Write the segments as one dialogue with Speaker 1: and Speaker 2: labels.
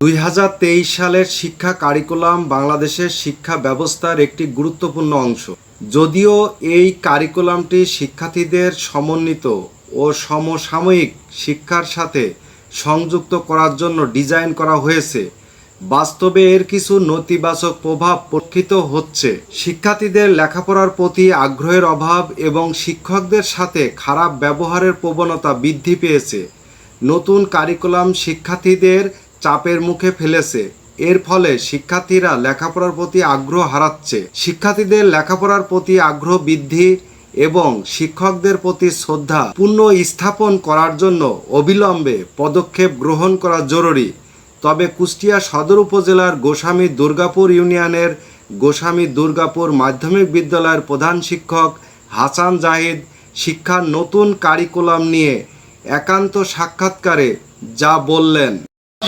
Speaker 1: দুই হাজার তেইশ সালের শিক্ষা কারিকুলাম বাংলাদেশের শিক্ষা ব্যবস্থার একটি গুরুত্বপূর্ণ অংশ। যদিও এই কারিকুলামটি শিক্ষার্থীদের সমন্বিত ও সমসাময়িক শিক্ষার সাথে সংযুক্ত করার জন্য ডিজাইন করা হয়েছে, বাস্তবে এর কিছু নেতিবাচক প্রভাব পরীক্ষিত হচ্ছে। শিক্ষার্থীদের লেখাপড়ার প্রতি আগ্রহের অভাব এবং শিক্ষকদের সাথে খারাপ ব্যবহারের প্রবণতা বৃদ্ধি পেয়েছে। নতুন কারিকুলাম শিক্ষার্থীদের চাপের মুখে ফেলেছে। এর ফলে শিক্ষার্থীরা লেখাপড়ার প্রতি আগ্রহ হারাচ্ছে। শিক্ষার্থীদের লেখাপড়ার প্রতি আগ্রহ বৃদ্ধি এবং শিক্ষকদের প্রতি শ্রদ্ধা পূর্ণ স্থাপন করার জন্য অবিলম্বে পদক্ষেপ গ্রহণ করা জরুরি। তবে কুষ্টিয়া সদর উপজেলার গোস্বামী দুর্গাপুর ইউনিয়নের গোস্বামী দুর্গাপুর মাধ্যমিক বিদ্যালয়ের প্রধান শিক্ষক হাসান জাহিদ শিক্ষার নতুন কারিকুলাম নিয়ে একান্ত সাক্ষাৎকারে যা বললেন।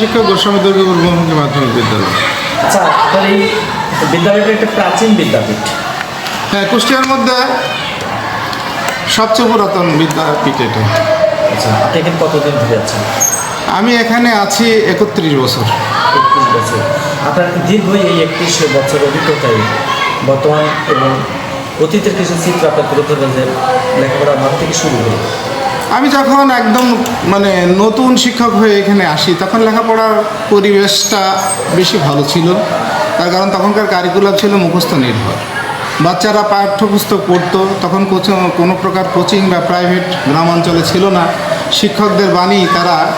Speaker 2: শিক্ষক গোস্বামী দুর্গাপুর বহুমুখী মাধ্যমিক বিদ্যালয়।
Speaker 3: আচ্ছা আপনার এই বিদ্যালয়টা একটা প্রাচীন বিদ্যাপীঠ।
Speaker 2: হ্যাঁ কুষ্টিয়ার মধ্যে সবচেয়ে পুরাতন বিদ্যাপীঠ এটা।
Speaker 3: আচ্ছা আপনি এখানে কতদিন ধরে আছেন?
Speaker 2: আমি এখানে আছি একত্রিশ বছর।
Speaker 3: একত্রিশ বছর। আপনার দীর্ঘ এই একত্রিশ বছর অভিজ্ঞতায় বর্তমান এবং অতীতের কিছু চিত্র আপনার তুলে ধরবেন যে লেখাপড়ার মান থেকে শুরু করে
Speaker 2: আমি যখন একদম মানে নতুন শিক্ষক হয়ে এখানে আসি, তখন লেখাপড়ার পরিবেশটা বেশি ভালো ছিল। তার কারণ তখনকার কারিকুলাম ছিল মুখস্থ নির্ভর। বাচ্চারা পাঠ্যপুস্তক পড়তো, তখন কোচ- কোনো প্রকার কোচিং বা প্রাইভেট গ্রামাঞ্চলে ছিল না। শিক্ষকদের বাণী তারা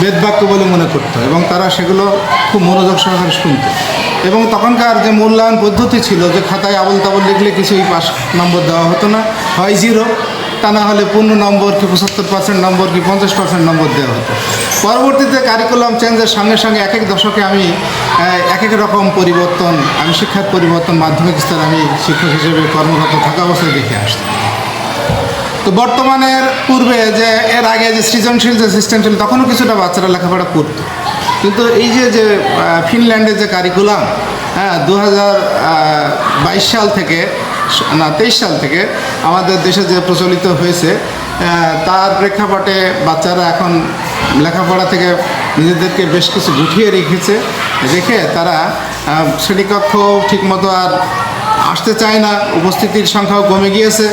Speaker 2: বেদবাক্য বলে মনে করতো এবং তারা সেগুলো খুব মনোযোগ সহকারে শুনত। এবং তখনকার যে মূল্যায়ন পদ্ধতি ছিল যে খাতায় আবল তাবল লিখলে কিছুই পাস নম্বর দেওয়া হতো না, হয় জিরো তা না হলে পূর্ণ নম্বর কি পঁচাত্তর পার্সেন্ট নম্বর কি পঞ্চাশ পার্সেন্ট নম্বর দেওয়া হতো। পরবর্তীতে কারিকুলাম চেঞ্জের সঙ্গে সঙ্গে এক এক দশকে আমি এক এক রকম পরিবর্তন, আমি শিক্ষার পরিবর্তন, মাধ্যমিক স্তরে আমি শিক্ষক হিসেবে কর্মরত থাকা অবস্থায় দেখে আসতাম তো বর্তমানের পূর্বে যে, এর আগে যে সৃজনশীল যে সিস্টেম ছিল, তখনও কিছুটা বাচ্চারা লেখাপড়া করতো। কিন্তু এই যে যে ফিনল্যান্ডের যে কারিকুলাম হ্যাঁ দু সাল থেকে না, তেইশ সাল থেকে আমাদের দেশে যে প্রচলিত হয়েছে তার প্রেক্ষাপটে বাচ্চারা এখন লেখাপড়া থেকে নিজেদেরকে বেশ কিছু গুটিয়ে রেখেছে, রেখে তারা শ্রেণীকক্ষ ঠিকমতো আর আসতে চায় না, উপস্থিতির সংখ্যাও কমে গিয়েছে।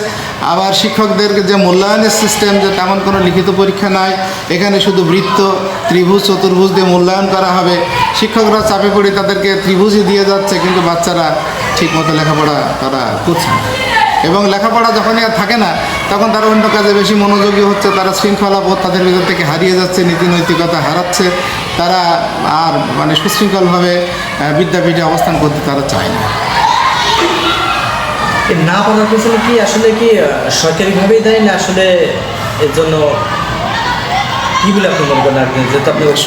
Speaker 2: আবার শিক্ষকদের যে মূল্যায়নের সিস্টেম যে তেমন কোনো লিখিত পরীক্ষা নাই, এখানে শুধু বৃত্ত, ত্রিভুজ, চতুর্ভুজ দিয়ে মূল্যায়ন করা হবে। শিক্ষকরা চাপে পড়ে তাদেরকে ত্রিভুজই দিয়ে যাচ্ছে, কিন্তু বাচ্চারা ঠিকমতো লেখাপড়া তারা করছে না। এবং লেখাপড়া যখনই আর থাকে না, তখন তারা অন্য কাজে বেশি মনোযোগী হচ্ছে, তারা শৃঙ্খলা বোধ তাদের ভিতর থেকে হারিয়ে যাচ্ছে, নীতি নৈতিকতা হারাচ্ছে। তারা আর মানে সুশৃঙ্খলভাবে বিদ্যাপীঠে অবস্থান করতে তারা চায় না।
Speaker 3: না পাওয়ার পেছনে কি আসলে কি সরকারিভাবেই দেয় না আসলে এর জন্য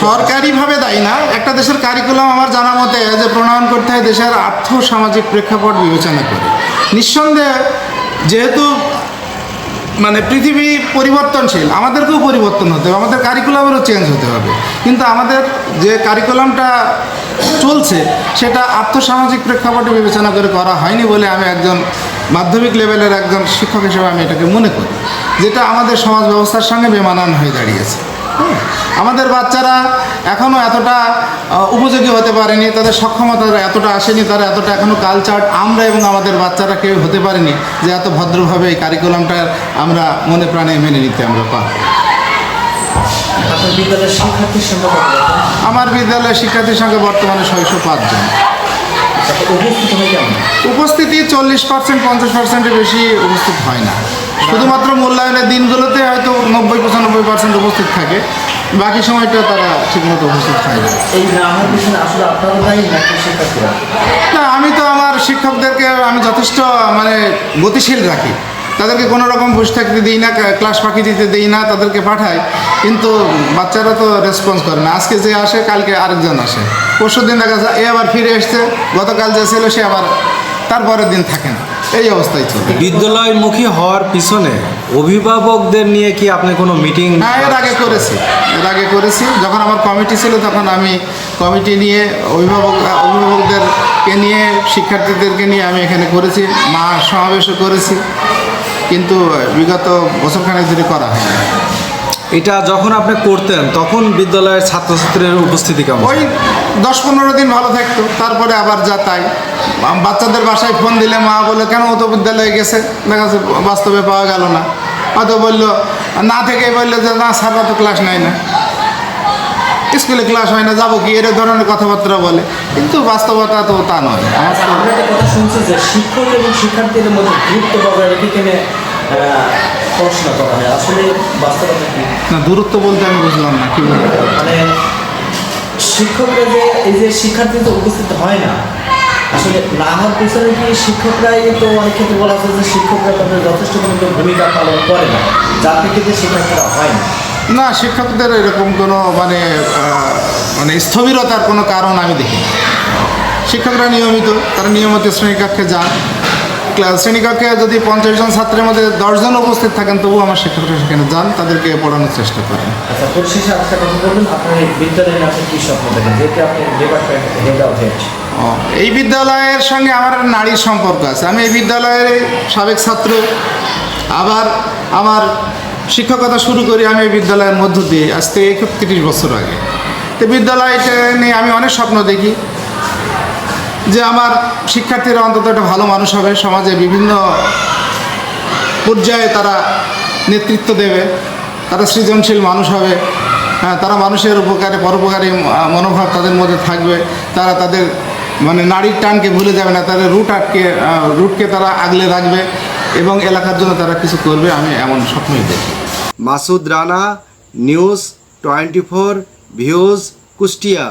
Speaker 2: সরকারিভাবে দায়ী না। একটা দেশের কারিকুলাম আমার জানা মতে যে প্রণয়ন করতে হয় দেশের আর্থ সামাজিক প্রেক্ষাপট বিবেচনা করে। নিঃসন্দেহে যেহেতু মানে পৃথিবী পরিবর্তনশীল, আমাদেরকেও পরিবর্তন হতে হবে, আমাদের কারিকুলামেরও চেঞ্জ হতে হবে। কিন্তু আমাদের যে কারিকুলামটা চলছে, সেটা আর্থসামাজিক প্রেক্ষাপটে বিবেচনা করে করা হয়নি বলে আমি একজন মাধ্যমিক লেভেলের একজন শিক্ষক হিসেবে আমি এটাকে মনে করি যেটা আমাদের সমাজ ব্যবস্থার সঙ্গে বেমানান হয়ে দাঁড়িয়েছে। আমাদের বাচ্চারা এখনও এতটা উপযোগী হতে পারেনি তাদের সক্ষমতা এতটা আসেনি তারা এতটা এখনও কালচার আমরা এবং আমাদের বাচ্চারা কেউ হতে পারেনি যে এত ভদ্রভাবে এই কারিকুলামটা আমরা মনে প্রাণে মেনে নিতে আমরা পারব।
Speaker 3: আপনার বিদ্যালয়ের শিক্ষার্থীর সংখ্যা
Speaker 2: আমার বিদ্যালয়ের শিক্ষার্থীর সঙ্গে বর্তমানে ছয়শো পাঁচজন
Speaker 3: উপস্থিত হয় কেমন?
Speaker 2: উপস্থিতি চল্লিশ পার্সেন্ট পঞ্চাশ পার্সেন্টের বেশি উপস্থিত হয় না। শুধুমাত্র মূল্যায়নের দিনগুলোতে হয়তো নব্বই পঁচানব্বই পার্সেন্ট উপস্থিত থাকে। বাকি সময়টা তারা ঠিকমতো উপস্থিত হয় না।
Speaker 3: এই না হওয়ার আসলে আপনারা দায়ী নাকি শিক্ষার্থীরা
Speaker 2: না আমি তো আমার শিক্ষকদেরকে আমি যথেষ্ট মানে গতিশীল রাখি। তাদেরকে কোনো রকম বসে থাকতে দিই না ক্লাস ফাঁকি দিতে দিই না তাদেরকে পাঠাই। কিন্তু বাচ্চারা তো রেসপন্স করে না। আজকে যে আসে কালকে আরেকজন আসে। পরশু দিন দেখা যায় এ আবার ফিরে এসছে। গতকাল যে ছিল সে আবার তারপরের দিন থাকে না। এই অবস্থায় চলছে।
Speaker 1: বিদ্যালয়মুখী হওয়ার পিছনে অভিভাবকদের নিয়ে কি আপনি কোনো মিটিং
Speaker 2: হ্যাঁ এর আগে করেছি। এর আগে করেছি। যখন আমার কমিটি ছিল তখন আমি কমিটি নিয়ে অভিভাবক অভিভাবকদেরকে নিয়ে শিক্ষার্থীদেরকে নিয়ে আমি এখানে করেছি মা সমাবেশও করেছি। কিন্তু বিগত বছরখানেক ধরে করা হয়
Speaker 1: এটা যখন আপনি করতেন তখন বিদ্যালয়ের ছাত্রছাত্রীর উপস্থিতি কেমন
Speaker 2: ওই দশ পনেরো দিন ভালো থাকতো তারপরে আবার যা তাই। বাচ্চাদের বাসায় ফোন দিলে মা বলে কেন অত বিদ্যালয়ে গেছে? দেখা যাচ্ছে বাস্তবে পাওয়া গেল না। হয়তো বলল না থেকেই বলল যে না স্যাররা তো ক্লাস নেয় না। স্কুলে ক্লাস হয় না যাব কি? এর ধরনের কথাবার্তা বলে। কিন্তু বাস্তবতা তো তা নয়। আমার
Speaker 3: আচ্ছা আমরা একটা কথা শুনছি যে শিক্ষক এবং শিক্ষার্থীদের মধ্যে দূরত্ব বজায় রেখে কিনে পড়াশোনা করা হয়? আসলে বাস্তবতা কি?
Speaker 2: না দূরত্ব বলতে আমি বুঝলাম না কি
Speaker 3: মানে শিক্ষকরা যে এই যে শিক্ষার্থীদের উপস্থিত হয় না আসলে না হওয়ার পিছনে কি শিক্ষকরাই তো অনেক ক্ষেত্রে বলা হচ্ছে যে শিক্ষকরা তাদের যথেষ্ট কোনো ভূমিকা পালন করে না যার প্রেক্ষিতে শিক্ষার্থীরা হয় না।
Speaker 2: না শিক্ষকদের এরকম কোনো মানে মানে স্থবিরতার কোনো কারণ আমি দেখি। শিক্ষকরা নিয়মিত তারা নিয়মিত শ্রেণীকক্ষে যান। ক্লাস শ্রেণীকক্ষে যদি পঞ্চাশ জন ছাত্রের মধ্যে দশজন উপস্থিত থাকেন তবু আমার শিক্ষকরা সেখানে যান তাদেরকে পড়ানোর চেষ্টা করেন।
Speaker 3: আচ্ছা পরিশেষে আরেকটা কথা বলবেন আপনার এই বিদ্যালয়ে আপনি কী স্বপ্ন দেখেন? যেহেতু আপনি ডিপার্টমেন্ট হেড অফ
Speaker 2: ও, এই বিদ্যালয়ের সঙ্গে আমার নারীর সম্পর্ক আছে। আমি এই বিদ্যালয়ের সাবেক ছাত্র আবার আমার শিক্ষকতা শুরু করি আমি বিদ্যালয়ের মধ্য দিয়ে। আজ থেকে একত্রিশ বছর আগে। তো বিদ্যালয়টা নিয়ে আমি অনেক স্বপ্ন দেখি যে আমার শিক্ষার্থীরা অন্তত একটা ভালো মানুষ হবে, সমাজে বিভিন্ন পর্যায়ে তারা নেতৃত্ব দেবে, তারা সৃজনশীল মানুষ হবে হ্যাঁ তারা মানুষের উপকারে, পরোপকারী মনোভাব তাদের মধ্যে থাকবে, তারা তাদের মানে নারীর টানকে ভুলে যাবে না, তাদের রুট আটকে রুটকে তারা আগলে রাখবে। এবং এলাকার জন্য তারা কিছু করবে, আমি এমন স্বপ্নই দেখি।
Speaker 1: Masud Rana, news twenty four views Kushtia.